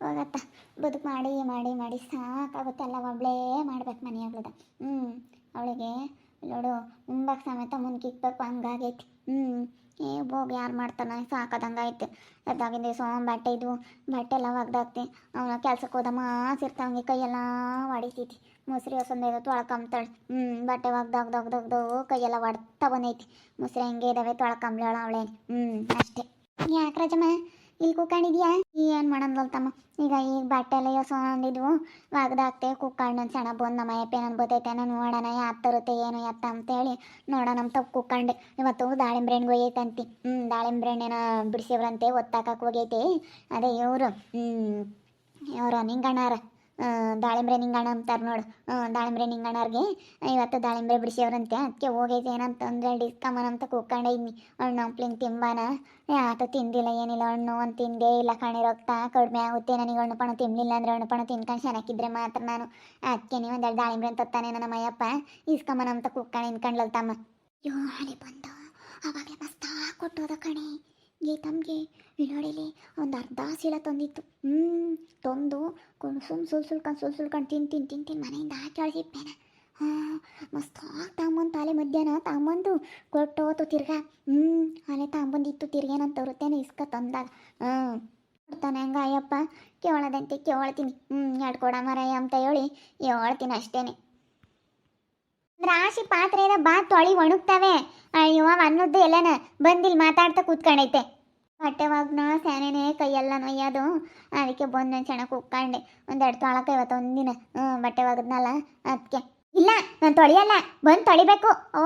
ಹೋಗತ್ತ ಬದುಕು ಮಾಡಿ ಮಾಡಿ ಮಾಡಿ ಸಾಕಾಗುತ್ತಲ್ಲ. ಒಬ್ಳೇ ಮಾಡ್ಬೇಕು ಮನೆಯಾಗ್ಲದ ಹ್ಞೂ ಅವಳಿಗೆ ನೋಡು ಮುಂಬಾಗ ಸಮೇತ ಮುನ್ಕಿಕ್ಬೇಕು ಹಂಗಾಗೈತಿ. ಹ್ಞೂ ಏ, ಹೋಗಿ ಯಾರು ಮಾಡ್ತಾನೆ ಸಾಕದಂಗಾಯ್ತು ಅದಾಗಿಂದ ದಿವಸ ಬಟ್ಟೆ ಇದ್ವು. ಬಟ್ಟೆ ಎಲ್ಲ ಒಗ್ದಾಕ್ತಿ. ಅವನ ಕೆಲ್ಸಕ್ಕೆ ಹೋದ ಮಾಸಿರ್ತಾವಂಗೆ ಕೈಯೆಲ್ಲ ಒಡಿತೈತಿ. ಮುಸ್ರಿ ಹೊಸಂದ ತೊಳ್ಕೊಂತಾಳೆ ಹ್ಞೂ ಬಟ್ಟೆ ಒಗ್ದು ಒಗ್ದು ಕೈಯೆಲ್ಲ ಒಡ್ತಾ ಬಂದೈತಿ. ಮುಸ್ರಿ ಹೆಂಗೆ ಇದಾವೆ ತೊಳ್ಕೊಂಬ್ಳಾಳ ಅವಳೇ ಹ್ಞೂ ಅಷ್ಟೇ. ಯಾಕೆ ರಜಮ್ಮ? ಇಲ್ಲಿ ಕೂಕೊಂಡಿದ್ಯಾ ಏನು ಮಾಡಂದಲ್ ತಮ್ಮ? ಈಗ ಈಗ ಬಟ್ಟೆ ಎಲ್ಲ ಯೋಸಂದಿದ್ವು ವಾಗ್ದಾಗ್ತೆ ಕುಕ್ಕಂಡು ನನ್ನ ಸಣ್ಣ ಬಂದು ನಮ್ಮ ಅಯ್ಯಪ್ಪ ನನ್ನ ನಾನು ನೋಡೋಣ, ಯಾತ್ ತರುತ್ತೆ, ಏನು ಎತ್ತ ಅಂತೇಳಿ ನೋಡೋಣ ಅಂತ ಕುಕ್ಕಂಡೆ ಇವತ್ತು ದಾಳಿಂಬ್ರೆ ಹಣ್ಣು ಒಯ್ಯೈತಂತಿ. ಹ್ಞೂ ದಾಳಿಂಬ್ರೆ ಹಣ್ಣೇನ ಬಿಡಿಸಿವ್ರಂತೆ ಒತ್ತಾಕಕ್ಕೆ ಹೋಗೈತೆ. ಅದೇ ಇವರು, ಹ್ಮ್, ಇವರು ನಿಂಗಣ್ಣಾರ. ದಾಳಿಂಬ್ರೆ ನಿಂಗಣ್ಣ ಅಂತಾರೆ ನೋಡು. ದಾಳಿಂಬ್ರೆ ನಿಂಗಣ್ಣವ್ರಿಗೆ ಇವತ್ತು ದಾಳಿಂಬ್ರೆ ಬಿಡಿಸಿಯವ್ರಂತೆ ಅದಕ್ಕೆ ಹೋಗೈತೆ ಏನಂತಂದ್ರೆ ಡಿಸ್ಕಮನ ಅಂತ ಕೂತ್ಕೊಂಡೆ ಇದ್ನಿ. ಹಣ್ಣು ಹಂಪ್ಲಿಂಗ್ ತಿಂಬಾನ? ಯಾತ ತಿಂದಿಲ್ಲ, ಏನಿಲ್ಲ ಹಣ್ಣು ಒಂದು ತಿಂದೇ ಇಲ್ಲ ಕಣಿ ರಕ್ತ ಕಡಿಮೆ ಆಗುತ್ತೆ, ನನಗೆ ಹಣ್ಣು ಪಣ ತಿನ್ನಲಿಲ್ಲ ಅಂದರೆ ಹಣ್ಣು ಪಣ ತಿನ್ಕೊಂಡು ಚೆನ್ನಾಗಿದ್ರೆ ಮಾತ್ರ ನಾನು. ಅದಕ್ಕೆ ನೀವು ಒಂದೆರಡು ದಾಳಿಂಬ್ರೆ ಅಂತ ತತ್ತಾನೆ ನನ್ನ ಮಯ್ಯಪ್ಪ ಇಸ್ಕಮ್ಮನ ಅಂತ ಕೂತ್ಕೊಂಡು ನಿಂತ್ಕೊಂಡ್ಲಲ್ ತಮ್ಮ. ಅಯ್ಯೋ ಹಣೆ ಬಂದು. ಅವಾಗಲೇ ಮಸ್ತಾ ಕೊಟ್ಟೋದ ಕಣೆ. ಗೀತಮ್ಗೆ ನೋಡಿಲಿ ಒಂದು ಅರ್ಧ ಸೀಳ ತಂದಿತ್ತು. ಹ್ಞೂ ತಂದು ಸುಮ್ ಸುಲ್ ಸುಲ್ಕೊಂಡು ಸುಲ್ ಸುಲ್ಕೊಂಡು ತಿನ್ ತಿನ್ ತಿನ್ ತಿನ್ ಮನೆಯಿಂದ ಹಾಕಿ ಹಾಂ ಹಾಂ ಮಸ್ತಾಗಿ ತಾಂಬಂದು ತಾಲೆ ಮಧ್ಯಾಹ್ನ. ತಾಂಬಂದು ಕೊಟ್ಟೋತು ತಿರ್ಗಾ. ಹ್ಞೂ ಅಲ್ಲೇ ತಾಂಬಂದಿತ್ತು ತಿರ್ಗೇನಂತ ತರುತ್ತೇನೆ ಇಸ್ಕ ತಂದಾಗ. ಹ್ಞೂ ಕೊಡ್ತಾನೆ ಹಂಗ, ಅಯ್ಯಪ್ಪ. ಕೇಳದಂತೆ ಕೇಳ್ತೀನಿ ಹ್ಞೂ ಎರಡು ಕೊಡ ಮರಯ್ಯ ಅಂತ ಹೇಳಿ ಹೇಳ್ತೀನಿ ಅಷ್ಟೇನೆ. ರಾಶಿ ಪಾತ್ರೆದ ಬಾ ತೊಳಿ ಒಣಗ್ತವೆ. ಅಯ್ಯೋ ಅನ್ನದ್ದು ಎಲ್ಲನ ಬಂದಿಲ್ ಮಾತಾಡ್ತಾ ಕೂತ್ಕೊಂಡೈತೆ ಬಟ್ಟೆವಾಗ್ನ, ಸ್ಯಾನೇನೆ, ಕೈಯೆಲ್ಲ ನೋಯ್ಯೋದು. ಅದಕ್ಕೆ ಬಂದು ನಾನು ಚೆನ್ನಾಗಿ ಕೂತ್ಕೊಂಡೆ. ಒಂದು ಎರಡು ತೊಳಕ ಇವತ್ತು ಒಂದಿನ ಹ್ಞೂ ಬಟ್ಟೆ ಒಗದ್ನಲ್ಲ ಅದಕ್ಕೆ ಇಲ್ಲ, ನಾನು ತೊಳಿಯಲ್ಲ. ಬಂದು ತೊಳಿಬೇಕು. ಓ,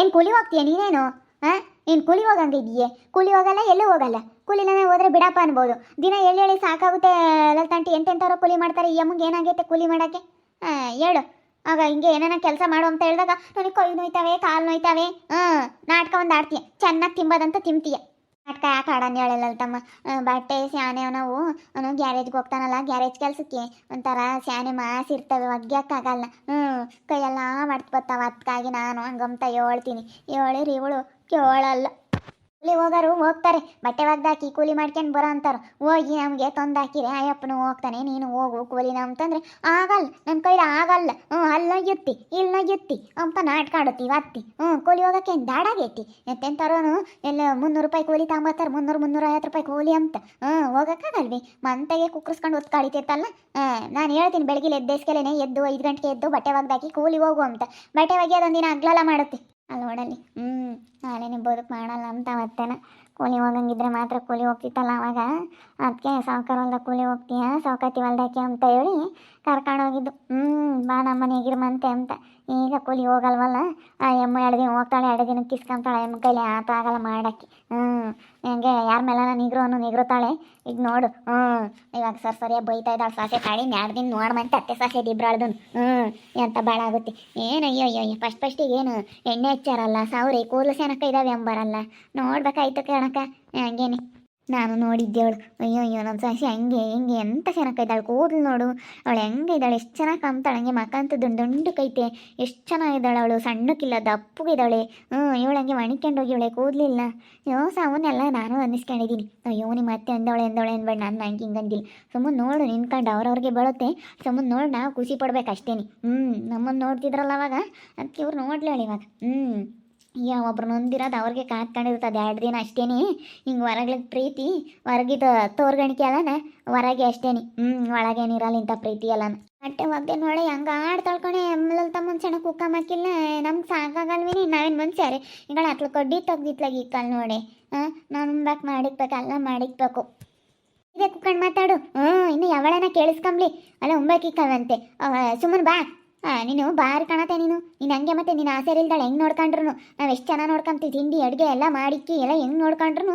ಏನು ಕೂಲಿ ಹೋಗ್ತೀಯ ನೀನೇನು? ಹಾಂ ನೀನು ಕೂಲಿ ಹೋಗಂಗೆ ಇದೆಯೇ ಕೂಲಿ ಹೋಗಲ್ಲ, ಎಲ್ಲೂ ಹೋಗಲ್ಲ. ಕೂಲಿನ ಹೋದ್ರೆ ಬಿಡಪ್ಪ ಅನ್ಬೋದು. ದಿನ ಹೇಳಿ ಹೇಳಿ ಸಾಕಾಗುತ್ತೆ. ಲಲ್ತಂಟಿ ಎಂತೆಂಥವ್ರು ಕೂಲಿ ಮಾಡ್ತಾರೆ. ಈ ಏನಾಗೈತೆ ಕೂಲಿ ಮಾಡೋಕ್ಕೆ? ಹಾಂ ಹೇಳು. ಆಗ ಹಿಂಗೆ ಏನಾನ ಕೆಲಸ ಮಾಡು ಅಂತ ಹೇಳಿದಾಗ ನನಗೆ ಕೈ ನೋಯ್ತಾವೆ, ಕಾಲು ನೋಯ್ತಾವೆ. ಹ್ಮ್ ನಾಟಕ ಒಂದು ಆಡ್ತೀಯ. ಚೆನ್ನಾಗಿ ತಿಂಬದಂತ ತಿಂತೀಯ. ನಾಟಕ ಯಾಕೆ ಆಡೋಣ ಹೇಳಲ್ಲ ತಮ್ಮ? ಬಟ್ಟೆ, ಸ್ಯಾನೆ ನಾವು ಅವನು ಗ್ಯಾರೇಜ್ಗೆ ಹೋಗ್ತಾನಲ್ಲ, ಗ್ಯಾರೇಜ್ ಕೆಲಸಕ್ಕೆ. ಒಂಥರ ಸ್ಯಾನೆ ಮಾಸಿರ್ತವೆ ಒಗ್ಯಕ್ಕಾಗಲ್ಲ. ಹ್ಞೂ, ಕೈಯೆಲ್ಲ ಮಡ್ತು ಬರ್ತಾವ ಅದಕ್ಕಾಗಿ ನಾನು ಹಂಗಂತ ಹೇಳ್ತೀನಿ. ಹೇಳಿರಿ ಇವಳು, ಕೇಳಲ್ಲ. ಕೂಲಿ ಹೋಗೋರು ಹೋಗ್ತಾರೆ. ಬಟ್ಟೆ ಒಗ್ದಾಕಿ ಕೂಲಿ ಮಾಡ್ಕೊಂಡು ಬರೋ ಅಂತಾರೆ ಹೋಗಿ ನಮಗೆ ತಂದಾಕಿರೆ ಅಯ್ಯಪ್ಪನು ಹೋಗ್ತಾನೆ, ನೀನು ಹೋಗು ಕೂಲಿನ ಅಂತಂದ್ರೆ ಆಗಲ್ಲ ನನ್ನ ಕೈಲಿ ಆಗಲ್ಲ. ಹ್ಞೂ ಅಲ್ಲ ಯುತ್ತಿ ಇಲ್ಲ ಅಂತ ನಾಟಕ ಆಡುತ್ತೀವಿ ಅತ್ತಿ ಹ್ಞೂ ಕೂಲಿ ಹೋಗೋಕೆ ದಾಡಾಗೈತಿ ಎಂತೆಂಥವ್ರು ಎಲ್ಲ ಮುನ್ನೂರು ರೂಪಾಯಿ ಕೂಲಿ ತಗೊಂಬತ್ತಾರೆ, ಮುನ್ನೂರು ಮುನ್ನೂರ ಐವತ್ತು ರೂಪಾಯಿ ಕೂಲಿ ಅಂತ. ಹ್ಞೂ ಹೋಗೋಕ್ಕಾಗಲ್ವಿ? ಮಂತೆಗೆ ಕುಕ್ಕರ್ಸ್ಕೊಂಡು ಹೊತ್ತು ನಾನು ಹೇಳ್ತೀನಿ ಬೆಳಗ್ಗೆ ಎದ್ದೇಸ್ಕೆಲೇನೆ ಎದ್ದು ಐದು ಗಂಟೆಗೆ ಎದ್ದು ಬಟ್ಟೆ ಒಗ್ದಾಕಿ ಕೂಲಿ ಹೋಗು ಅಂತ. ಬಟ್ಟೆ ಒಗೆಯೋದೊಂದಿನ ಅಗ್ಲಲ್ಲ ಮಾಡುತ್ತೆ. ಅಲ್ಲಿ ನೋಡಲ್ಲಿ. ಹ್ಞೂ ನಾಳೆನೇ ಬದುಕು ಮಾಡಲ್ಲ ಅಂತ ಮತ್ತೆನ. ಕೂಲಿ ಹೋಗಂಗಿದ್ರೆ ಮಾತ್ರ ಕೂಲಿ ಹೋಗ್ತಿತ್ತಲ್ಲ ಅವಾಗ. ಅದಕ್ಕೆ ಸಾವ್ಕಾರ ಹೊಲ್ದಾಗ ಕೂಲಿ ಹೋಗ್ತೀಯ, ಸಾವ್ಕಾತಿ ಹೊಲ್ದಕ್ಕೆ ಅಂತ ಹೇಳಿ ಕರ್ಕೊಂಡು ಹೋಗಿದ್ದು. ಹ್ಞೂ ಬಾ ನಮ್ಮ ಮನೆಗಿರ್ಮಂತೆ ಅಂತ. ಈಗ ಕೂಲಿ ಹೋಗಲ್ವಲ್ಲ? ಆ ಎಮ್ಮ ಎರಡು ದಿನ ಹೋಗ್ತಾಳೆ, ಎರಡು ದಿನ ಕಿಸ್ಕೊಂತಾಳೆ, ಎಮ್ಮ ಕೈಲಿ ಆತ ಆಗಲ್ಲ ಮಾಡಕ್ಕೆ. ಹ್ಞೂ ಹಂಗೆ ಯಾರ ಮೇಲನ ನಿಗ್ರೋನು ನಿಗ್ರುತ್ತಾಳೆ. ಈಗ ನೋಡು. ಹ್ಞೂ ಇವಾಗ ಸರ್ ಸರಿಯಾಗಿ ಬೈತಾ ಇದ್ದಾಳೆ, ಸಾಸೆ ತಾಳಿ ಎರಡು ದಿನ ನೋಡ್ಮಂತೆ ಅತ್ತೆ ಸಾಸೆ ದಿಬ್ರಾಳ್ದು ಹ್ಞೂ ಎಂತ ಭಾಳ ಆಗುತ್ತೆ. ಏನು ಅಯ್ಯೋ ಅಯ್ಯೋ ಫಸ್ಟ್ ಫಸ್ಟಿಗೆ ಏನು ಎಣ್ಣೆ ಹಚ್ಚಾರಲ್ಲ ಸೌರಿ ಕೂದಲು ಸೆನಕ ಇದಾವೆ ಎಂಬರಲ್ಲ ನೋಡ್ಬೇಕಾಯ್ತು ಕಣಕ್ಕ, ಹಂಗೇನೆ. ನಾನು ನೋಡಿದ್ದೇವಳು. ಅಯ್ಯೋ ಅಯ್ಯೋ ನಮ್ಮ ಸಾಸಿ ಹಂಗೆ, ಹೆಂಗೆ ಎಂತ ಚೆನ್ನಾಗಿ ಇದ್ದಾಳೆ ಕೂದಲು ನೋಡು. ಅವಳು ಹೆಂಗೆ ಇದ್ದಾಳೆ. ಎಷ್ಟು ಚೆನ್ನಾಗಿ ಕಾಣ್ತಾಳೆ. ಹಂಗೆ ಮಕ ಅಂತ ದುಂಡು ಕೈತೆ. ಎಷ್ಟು ಚೆನ್ನಾಗಿದ್ದಾಳೆ ಅವಳು. ಸಣ್ಣಕ್ಕಿಲ್ಲ, ದಪ್ಪಗಿದ್ದಾಳೆ. ಹ್ಞೂ, ಇವಳು ಹಂಗೆ ಮಣಿಕೊಂಡು ಹೋಗಿವಳೆ ಕೂದಲಿಲ್ಲ ಅಯ್ಯೋ, ಸಾವನ್ನೆಲ್ಲ. ನಾನು ಅನ್ನಿಸ್ಕೊಂಡಿದ್ದೀನಿ. ಅಯ್ಯೋ, ನಿಮ್ಮ ಮತ್ತೆ ಅಂದವಳೆ ಅಂದವಳೆ ಅನ್ಬೇಡ ನಾನು ನಂಗೆ ಹಿಂಗೆ ಅಂದಿಲ್ಲ. ಸುಮ್ಮನೆ ನೋಡು ನಿಂತ್ಕೊಂಡು ಅವ್ರವ್ರಿಗೆ ಬರುತ್ತೆ. ಸುಮ್ಮನೆ ನೋಡು, ನಾವು ಖುಷಿ ಪಡ್ಬೇಕು ಅಷ್ಟೇನಿ ಹ್ಞೂ ನಮ್ಮನ್ನು ನೋಡ್ತಿದ್ರಲ್ಲ ಅವಾಗ. ಅದಕ್ಕೆ ಇವ್ರು ನೋಡ್ಲೇಳಿ ಇವಾಗ. ಹ್ಞೂ. ಒಬ್ರು ನೊಂದಿರೋದು ಅವ್ರಿಗೆ ಕಾತ್ಕೊಂಡಿರ್ತದೆ ಎರಡು ದಿನ ಅಷ್ಟೇನಿ. ಹಿಂಗೆ ಹೊರಗ್ಲಿಗೆ ಪ್ರೀತಿ ಹೊರಗಿದ ತೋರ್ಗಣಿಕೆ ಅಲ್ಲನ? ಹೊರಗೆ ಅಷ್ಟೇನಿ. ಹ್ಞೂ ಒಳಗೇನಿರಲ್ಲ ಇಂಥ ಪ್ರೀತಿ ಅಲ್ಲನ? ಬಟ್ಟೆ ಒಗ್ದೆ ನೋಡಿ, ಹಂಗೆ ಆಡು ತಳ್ಕೊಂಡೆ ಎಮ್ಮಲ್ ತಮ್ಮನ ಸಣ್ಣ ಕುಕ್ಕ ಮಕ್ಕಿಲ್ಲ. ನಮ್ಗೆ ಸಾಕಾಗಲ್ವಿನಿ? ನಾವೇನು ಮನ್ಸ್ಯಾರೆ ಈಗ ಅಟ್ಲ ಕಡ್ಡಿ ಕಾಲ್ ನೋಡಿ. ಹಾಂ ನಾನು ಉಣ್ಬೇಕು ಮಾಡಿಕ್ಬೇಕು, ಅಲ್ಲ ಮಾಡಿಕ್ಬೇಕು. ಇದೇ ಕುಕ್ಕಂಡು ಮಾತಾಡು. ಹ್ಞೂ ಇನ್ನು ಯಾವಳನ ಕೇಳಿಸ್ಕೊಂಬ್ಲಿ. ಅಲ್ಲ ಉಂಬಕಿಕ್ಕಲ್ವಂತೆ ಸುಮ್ಮನೆ ಬಾ. ನೀನು ಬಾರಿ ಕಾಣತ್ತೆ ನೀನು. ನೀನು ಹಂಗೆ ಮತ್ತೆ ನೀನು ಇಲ್ದಾಳೆ ಹೆಂಗೆ ನೋಡ್ಕೊಂಡ್ರು ನಾವು ಎಷ್ಟು ಚೆನ್ನಾಗಿ ನೋಡ್ಕೊಂತೀವಿ ತಿಂಡಿ, ಅಡುಗೆ ಎಲ್ಲ ಮಾಡಿಕ್ಕಿ ಎಲ್ಲ ಹೆಂಗೆ ನೋಡ್ಕೊಂಡ್ರು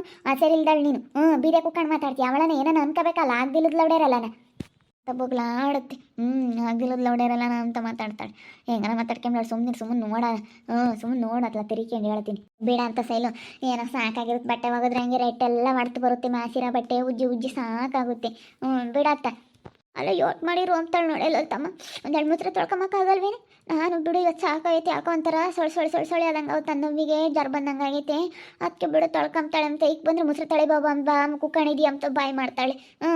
ಇಲ್ದಾಳೆ ನೀನು. ಹ್ಞೂ ಬೀದೆ ಕುಕ್ಕಂಡು ಮಾತಾಡ್ತೀಯ ಅವಳನ್ನ ಏನೋ ಅನ್ಕೋಬೇಕಲ್ಲ, ಆಗ್ದಿಲ್ಲದ ಲೌಡೇರಲ್ಲನ ತಬ್ಬಗ್ಲಾಡುತ್ತೆ ಹ್ಞೂ ಆಗ್ದಿಲ್ಲದ ಅಂತ ಮಾತಾಡ್ತಾಳೆ. ಹೆಂಗನ ಮಾತಾಡ್ಕೊಂಡು ಸುಮ್ಮನೆ ಸುಮ್ಮನೆ ನೋಡ. ಹ್ಞೂ ಸುಮ್ಮನೆ ನೋಡತ್ಲ ತಿರ್ಕೊಂಡು ಹೇಳ್ತೀನಿ. ಬೇಡ ಅಂತ ಸೈಲು. ಏನೋ ಸಾಕಾಗಿರುತ್ತೆ ಬಟ್ಟೆ ಒಗದ್ರೆ ಹಂಗೆ ರೇಟ್ ಎಲ್ಲ ಮಾಡ್ತು ಬರುತ್ತೆ. ಮಾಸಿರೋ ಬಟ್ಟೆ ಉಜ್ಜಿ ಉಜ್ಜಿ ಸಾಕಾಗುತ್ತೆ. ಹ್ಞೂ ಬಿಡತ್ತ. ಅಲ್ಲ ಯೋಟ್ ಮಾಡಿರು ಅಂತಾಳೆ ನೋಡಲ್ಲ ತಮ್ಮ. ಒಂದೆರಡು ಮೂತ್ರ ತೊಳ್ಕೊಂಬಕ್ಕಾಗಲ್ವೇನೆ ನಾನು ಬಿಡು, ಇವತ್ತು ಸಾಕಾಗೈತೆ, ಯಾಕೋ ಒಂಥರ ಸೊಳ್ ಸೊಳ್ ಸೊಳ್ ಸೊಳ್ಳೆ ಆದಂಗೆ ಅವು ಜರ್ ಬಂದಂಗೆ ಆಗೈತೆ. ಅದಕ್ಕೆ ಬಿಡು, ತೊಳ್ಕೊಂಬ್ತಾಳೆ ಅಂತ. ಈಗ ಬಂದ್ರೆ ಮುಸ್ರು ತಳೆ ಬಾಬಾ ಅಂತ ಬಾ ಕುಕ್ಕಣಿದಿ ಅಂತ ಬಾಯ್ ಮಾಡ್ತಾಳೆ. ಹ್ಞೂ,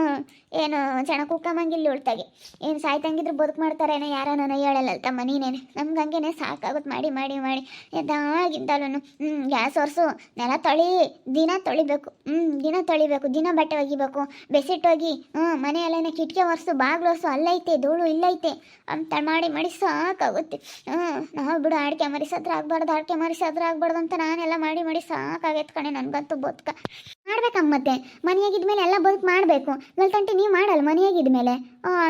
ಏನು ಚೆನ್ನಾಗಿ ಕುಕ್ಕಮ್ಮಂಗಿಲ್ಲ ಉಳ್ತಾಗೆ. ಏನು ಸಾಯ್ತಂಗಿದ್ರೆ ಬದುಕು ಮಾಡ್ತಾರೇನೋ ಯಾರೋ ನಾನು ಹೇಳಲ್ಲ ತಮ್ಮ, ನೀನೇನೆ. ನಮ್ಗೆ ಹಂಗೇನೆ ಸಾಕಾಗುತ್ತೆ. ಮಾಡಿ ಮಾಡಿ ಮಾಡಿ. ಎದ್ದಾಗಿದ್ದಾಲು ಹ್ಞೂ, ಗ್ಯಾಸ್ ಒರೆಸು. ನೆಲ ತೊಳಿ, ದಿನ ತೊಳಿಬೇಕು. ಹ್ಞೂ, ದಿನ ತೊಳಿಬೇಕು. ದಿನ ಬಟ್ಟೆ ಒಗಿಬೇಕು. ಬೆಸಿಟ್ ಹೋಗಿ ಹ್ಞೂ, ಮನೆಯಲ್ಲೇನೆ ಕಿಟಕಿ ಒರೆಸು. ಬಾಗ್ಲು ಒರೆಸು. ಅಲ್ಲೈತೆ, ಧೂಳು ಇಲ್ಲೈತೆ. ಅಂತ ಮಾಡಿ ಮಾಡಿ ಸಾಕಾಗುತ್ತೆ. ಹ್ಞೂ ನಾವು ಬಿಡು ಆಡಿಕೆ ಮರಿಸತ್ರ ಆಗ್ಬಾರ್ದು ಆಡಿಕೆ ಮರಿಸತ್ರ ಆಗ್ಬಾರ್ದು ಅಂತ ನಾನೆಲ್ಲ ಮಾಡಿ ಮಾಡಿ ಸಾಕಾಗೈತೆ ಕಣೆ ನನಗಂತೂ ಬದುಕ. ಮಾಡ್ಬೇಕಮ್ಮ ಮತ್ತೆ ಮನೆಯಾಗಿದ್ಮೇಲೆ ಎಲ್ಲ ಬದುಕು ಮಾಡಬೇಕು. ಗಲ್ತಂಟಿ ನೀವು ಮಾಡಲ್ಲ ಮನೆಯಾಗಿದ್ಮೇಲೆ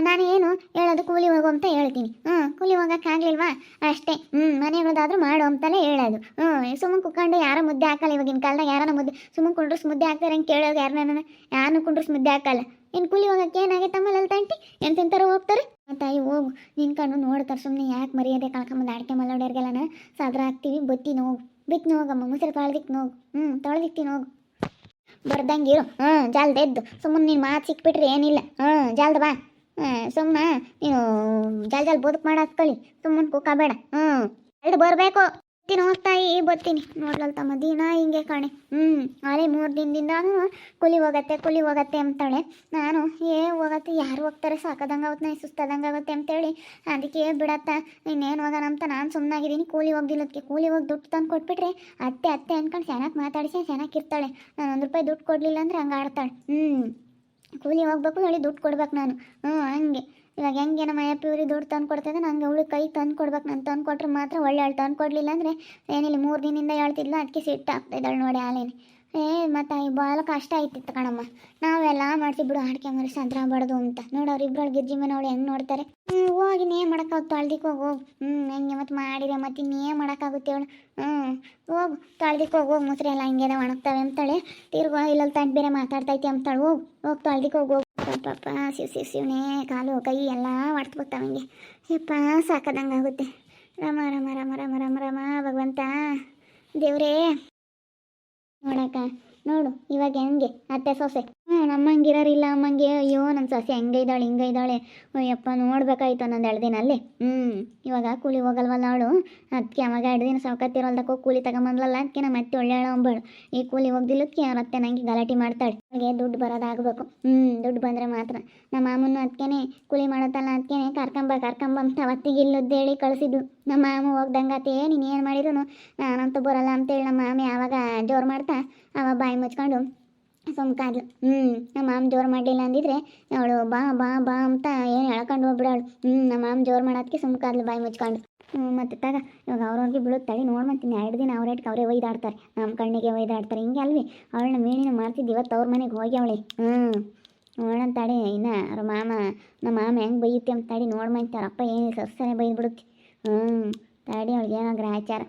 ನಾನು ಏನು ಹೇಳೋದು ಕೂಲಿ ಹೋಗು ಅಂತ ಹೇಳ್ತೀನಿ. ಹ್ಞೂ ಕೂಲಿ ಹೋಗೋಕ್ಕಾಗಲಿಲ್ವಾ ಅಷ್ಟೇ. ಹ್ಞೂ ಮನೆಗಳದಾದ್ರೂ ಮಾಡು ಅಂತಲೇ ಹೇಳೋದು. ಹ್ಞೂ ಸುಮ್ಮನೆ ಕುಕ್ಕಂಡು ಯಾರೋ ಮುದ್ದೆ ಹಾಕಲ್ಲ ಇವಾಗಿನ ಕಾಲದಾಗ? ಯಾರನ್ನ ಮುದ್ದೆ ಸುಮ್ಮನೆ ಕುಂಡ್ರಸ್ ಮುದ್ದೆ ಹಾಕ್ತಾರೆ ಹಂಗೆ ಕೇಳೋದು ಯಾರನ್ನ ಯಾರನ್ನು ಕುಂಡ್ರಸ್ ಮುದ್ದೆ ಹಾಕಲ್ಲ? ಇನ್ನು ಕೂಲಿ ಹೋಗಕ್ಕೆ ಏನಾಗೈತಮ್ಮ ಲಲ್ತಂಟಿ ಏನು ತಿಂತಾರೋ ಹೋಗ್ತಾರೆ? ತಾಯಿ ಹೋಗು ನಿನ್ನ ಕಣ್ಣು ನೋಡ್ತಾರೆ ಸುಮ್ಮನೆ ಯಾಕೆ ಮರ್ಯಾದೆ ಕಳ್ಕೊಂಬಂದು ಅಡಿಕೆ ಮಲ್ಲೋಡ್ಯಾರಿಗೆಲ್ಲನ ಸಾದ್ರ ಹಾಕ್ತೀವಿ ಬತ್ತೀನಿ ಹೋಗು ಬಿತ್ತು ಹೋಗಮ್ಮ ಮುಸ್ರೆ ತೊಳೆದಿಕ್ ನೋವು. ಹ್ಞೂ ತೊಳೆದಿಕ್ತಿ ನೋವು. ಬರ್ದಂಗಿರು ಹ್ಞೂ ಜಾಲ್ದ ಎದ್ದು. ಸುಮ್ಮನೆ ನೀನು ಮಾತು ಸಿಕ್ಬಿಟ್ರೆ ಏನಿಲ್ಲ. ಹ್ಞೂ ಜಾಲ್ದ ಬಾ. ಸುಮ್ಮನೆ ನೀನು ಜಾಲ್ ಜಲ್ ಬದುಕು ಮಾಡೋದು ಕಲಿ ಸುಮ್ಮನೆ ಕುಕ್ಕಬೇಡ ಹ್ಞೂ ಎಲ್ದು ಬರಬೇಕು. ಬರ್ತೀನಿ ಹೋಗ್ತಾಯಿ ಬರ್ತೀನಿ. ನೋಡ್ಲಲ್ ತಮ್ಮ ದಿನ ಹಿಂಗೆ ಕಾಣೆ. ಹ್ಞೂ ಅರೆ ಮೂರು ದಿನದಿಂದಾನು ಕೂಲಿ ಹೋಗತ್ತೆ ಕೂಲಿ ಹೋಗತ್ತೆ ಅಂತಾಳೆ. ನಾನು, ಏ, ಹೋಗತ್ತೆ, ಯಾರು ಹೋಗ್ತಾರೆ, ಸಾಕದಂಗೆ ಆಗುತ್ತೆ ನಾ ಸುಸ್ತಾದಂಗೆ ಆಗುತ್ತೆ ಅಂತೇಳಿ ಅದಕ್ಕೆ ಬಿಡತ್ತ. ಇನ್ನೇನು ಹೋಗೋಣ ಅಂತ ನಾನು ಸುಮ್ಮನಾಗಿದ್ದೀನಿ ಕೂಲಿ ಹೋಗ್ದಿಲ್ಲದಕ್ಕೆ ಕೂಲಿ ಹೋಗಿ ದುಡ್ಡು ತಂದು ಕೊಟ್ಬಿಟ್ರೆ ಅತ್ತೆ ಅತ್ತೆ ಅಂದ್ಕೊಂಡು ಚೆನ್ನಾಗಿ ಮಾತಾಡಿಸಿ, ಚೆನ್ನಾಗಿ ಇರ್ತಾಳೆ. ನಾನು ಒಂದು ರೂಪಾಯಿ ದುಡ್ಡು ಕೊಡಲಿಲ್ಲ ಅಂದ್ರೆ ಹಂಗೆ ಆಡ್ತಾಳೆ. ಹ್ಞೂ ಕೂಲಿ ಹೋಗ್ಬೇಕು ಹೇಳಿ ದುಡ್ಡು ಕೊಡ್ಬೇಕು ನಾನು. ಹ್ಞೂ ಹಂಗೆ. ಇವಾಗ ಹೆಂಗೆ ನಮ್ಮ ಅಯ್ಯಪ್ಪ ಇವ್ರಿಗೆ ದುಡ್ಡು ತಂದು ಕೊಡ್ತಿದ್ದೆ, ನಂಗೆ ಅವಳು ಕೈ ತಂದು ಕೊಡ್ಬೇಕು. ನಾನು ತಂದು ಕೊಟ್ರೆ ಮಾತ್ರ ಒಳ್ಳೆ ಅವಳು ತಂದು ಕೊಡಲಿಲ್ಲ ಅಂದರೆ, ಏನಿಲ್ಲ, ಮೂರು ದಿನದಿಂದ ಹೇಳ್ತಿದ್ಲು, ಅದಕ್ಕೆ ಸಿಟ್ಟು ಆಗ್ತಾಯಿದ್ದಾಳೆ ನೋಡಿ ಆಲೇನೆ ಏ, ಮತ್ತು ಈ ಬಾಲ ಕಷ್ಟ ಆಯ್ತಿತ್ತು ಕಣಮ್ಮ. ನಾವೆಲ್ಲ ಮಾಡ್ತೀವಿ ಬಿಡು ಅಡಿಕೆ ಮರಿ ಅದ್ರ ಬಡ್ದು ಅಂತ ನೋಡೋರು ಇಬ್ಬರು ಗಿರ್ಜಿ ಮನೆ ಅವಳು ಹೆಂಗೆ ನೋಡ್ತಾರೆ. ಹ್ಞೂ ಹೋಗಿ ನೀ ಮಾಡೋಕ್ಕಾಗುತ್ತೆ, ತೊಳ್ದಿಕ್ಕೆ ಹೋಗು. ಹ್ಞೂ ಹೆಂಗೆ ಮತ್ತೆ ಮಾಡಿದೆ, ಮತ್ತೆ ಇನ್ನೇ ಮಾಡೋಕ್ಕಾಗುತ್ತೆ ಅವಳು ಹ್ಞೂ ಹೋಗು, ತೊಳ್ದಿಕ್ಕೆ ಹೋಗು ಹೋಗಿ ಮುಸ್ರೆ ಎಲ್ಲ ಒಣಗ್ತವೆ ಅಂತಾಳೆ. ತಿರ್ಗೋ ಇಲ್ಲಲ್ಲಿ ತಂದು ಬೇರೆ ಮಾತಾಡ್ತೈತಿ ಅಂತಾಳೆ. ಹೋಗು, ಹೋಗಿ, ತೊಳ್ದಿಕ್ಕೆ ಹೋಗು. ಹೋಗು ಪಾಪ ಶಿವ್ ಶಿವ್ ಶಿವನೇ, ಕಾಲು ಕೈ ಎಲ್ಲ ಹೊಡ್ತು ಬರ್ತಾವಂಗೆ ಯಪ್ಪ ಸಾಕದಂಗೆ ಆಗುತ್ತೆ. ರಾಮ ರಾಮ ರಾಮ ರಾಮ ರಾಮ ರಾಮ, ಭಗವಂತ, ದೇವ್ರೇ. ನೋಡಕ್ಕ, ನೋಡು, ಇವಾಗ ಹೆಂಗೆ? ಅತ್ತೆ ಸೊಸೆ. ನಮ್ಮಂಗಿರೋರಿಲ್ಲ, ಅಮ್ಮಂಗೆ, ಅಯ್ಯೋ ನಮ್ಮ ಸೊಸೆ ಹೆಂಗೆ ಇದ್ದಾಳೆ ಅಯ್ಯಪ್ಪ, ನೋಡ್ಬೇಕಾಯ್ತು ಅನ್ನೊಂದು ಎರಡು ದಿನ ಅಲ್ಲಿ. ಹ್ಞೂ ಇವಾಗ ಕೂಲಿ ಹೋಗಲ್ವಲ್ಲ ಅವಳು ಅದಕ್ಕೆ ಅವಾಗ ಎರಡು ದಿನ ಸೌಕತ್ತಿರೋಲ್ದಕ್ಕೂ ಕೂಲಿ ತಗೊಂಬಂದ್ಲಲ್ಲ ಅದಕ್ಕೆ ನಮ್ಮ ಅತ್ತೆ ಒಳ್ಳೆ ಅಂಬಳು. ಈ ಕೂಲಿ ಹೋಗ್ದಿಲ್ಲಕ್ಕೆ ಅವ್ರ ಅತ್ತೆ ನಂಗೆ ಗಲಾಟೆ ಮಾಡ್ತಾಳೆ. ಹಾಗೆ ದುಡ್ಡು ಬರೋದಾಗಬೇಕು. ಹ್ಞೂ ದುಡ್ಡು ಬಂದರೆ ಮಾತ್ರ. ನಮ್ಮ ಮಾಮನ್ನು ಅದಕ್ಕೇನೆ ಕೂಲಿ ಮಾಡೋದಲ್ಲ ಅದಕ್ಕೇನೆ ಕರ್ಕೊಂಬ ಕರ್ಕೊಂಬ ಅಂತ ಅವತ್ತಿಗೆ ಇಲ್ಲದ್ದು ಹೇಳಿ ಕಳಿಸಿದ್ದು ನಮ್ಮ ಮಾಮ ಹೋಗ್ದಂಗಾತೆ, ನೀನು ಏನು ಮಾಡಿದ್ರು ನಾನಂತೂ ಬರಲ್ಲ ಅಂತೇಳಿ ನಮ್ಮ ಮಾಮಿ ಆವಾಗ ಜೋರು ಮಾಡ್ತಾ, ಅವ ಬಾಯಿ ಮುಚ್ಕೊಂಡು ಸುಮ್ಕಾದ್ಲು ಹ್ಞೂ ನಮ್ಮ ಮಾಮ ಜೋರು ಮಾಡಲಿಲ್ಲ ಅಂದಿದ್ರೆ ಅವಳು ಬಾ ಬಾ ಬಾ ಅಂತ ಏನು ಹೇಳ್ಕೊಂಡು ಹೋಗ್ಬಿಡವಳು ಹ್ಞೂ ನಮ್ಮ ಮಾಮ ಜೋರು ಮಾಡೋದಕ್ಕೆ ಸುಮ್ಕಾದ್ಲು ಬಾಯಿ ಮುಚ್ಕೊಂಡು. ಹ್ಞೂ ಮತ್ತೆ ತಗ, ಇವಾಗ ಅವ್ರವ್ರಿಗೆ ನೋಡಿ ನೋಡ್ಮಂತೀನಿ ಎರಡು ದಿನ ಅವ್ರೇಟ್ಗೆ ಅವರೇ ಒಯ್ದಾಡ್ತಾರೆ. ನಮ್ಮ ಕಣ್ಣಿಗೆ ಒಯ್ದಾಡ್ತಾರೆ. ಹಿಂಗೆ ಅಲ್ವಿ, ಅವಳನ್ನ ಮೇಲಿನ ಮಾಡ್ತಿದ್ದು ಇವತ್ತು ಅವ್ರ ಮನೆಗೆ ಹೋಗಿ ಅವಳೆ. ಹ್ಞೂ ಅಂತೇ ಇನ್ನ ಅವ್ರ ಮಾಮ, ನಮ್ಮ ಮಾಮ ಹೆಂಗೆ ಬೈಯುತ್ತೆ ಅಂತ ತಡಿ ನೋಡ್ಮಂತ ಅವ್ರ ಅಪ್ಪ ಏನು ಸಸ್ಸನೆ ಬೈದ್ಬಿಡುತ್ತೆ. ಹ್ಞೂ ತಡಿ ಅವ್ಳಿಗೆ ಏನೋ ಗ್ರಾಚಾರ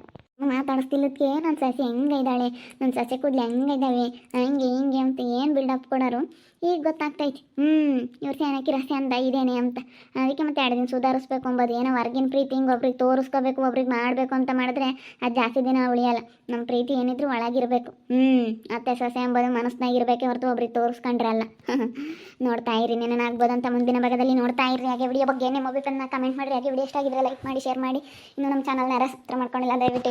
ಮಾತಾಡಿಸ್ತಿಲ್ಲದಕ್ಕೆ ನನ್ನ ಸಸಿ ಹೆಂಗೆ ಇದ್ದಾಳೆ ನನ್ನ ಸಸಿ ಕೂದಲು ಹೆಂಗೆ ಇದ್ದಾವೆ ಹಂಗೆ ಹಿಂಗೆ ಅಂತ ಏನು ಬಿಲ್ಡಪ್ ಕೊಡೋರು? ಈಗ ಗೊತ್ತಾಗ್ತೈತಿ. ಹ್ಞೂ ಇವ್ರ ಸೇನಕ್ಕೆ ರಸ್ತೆ ಅಂತ ಇದೇನೆ ಅಂತ. ಅದಕ್ಕೆ ಮತ್ತೆ ಎರಡು ದಿನ ಸುಧಾರಿಸ್ಬೇಕು ಅಂಬೋದು. ಏನೋ ಹೊರಗಿನ ಪ್ರೀತಿ ಹಿಂಗೆ ಒಬ್ರಿಗೆ ತೋರಿಸ್ಕೋಬೇಕು, ಒಬ್ರಿಗೆ ಮಾಡಬೇಕು ಅಂತ ಮಾಡಿದ್ರೆ ಅದು ಜಾಸ್ತಿ ದಿನ ಉಳಿಯಲ್ಲ. ನಮ್ಮ ಪ್ರೀತಿ ಏನಿದ್ರು ಒಳಗಿರಬೇಕು. ಹ್ಞೂ ಅತ್ತೆ ಸೊಸೆ ಎಂಬುದು ಮನಸ್ಸಿನಾಗಿರ್ಬೇಕೆ ಹೊರತು ಒಬ್ರಿಗೆ ತೋರಿಸ್ಕೊಂಡ್ರಲ್ಲ ನೋಡ್ತಾ ಇರಿ ಅಂತ ಮುಂದಿನ ಭಾಗದಲ್ಲಿ ನೋಡ್ತಾ ಇರಿ ಹಾಗೆ ವಿಡಿಯೋ ಬಗ್ಗೆ ನಿಮ್ಮ ಅಭಿಪ್ರಾಯನ ಕಮೆಂಟ್ ಮಾಡಿರಿ. ಹಾಗೆ ವಿಡಿಯೋ ಇಷ್ಟ ಆಗಿದ್ರೆ ಲೈಕ್ ಮಾಡಿ ಶೇರ್ ಮಾಡಿ. ಇನ್ನು ನಮ್ಮ ಚಾನಲ್ನ ಯಾರು ಹತ್ರ ಮಾಡ್ಕೊಂಡಿಲ್ಲ, ದಯವಿಟ್ಟು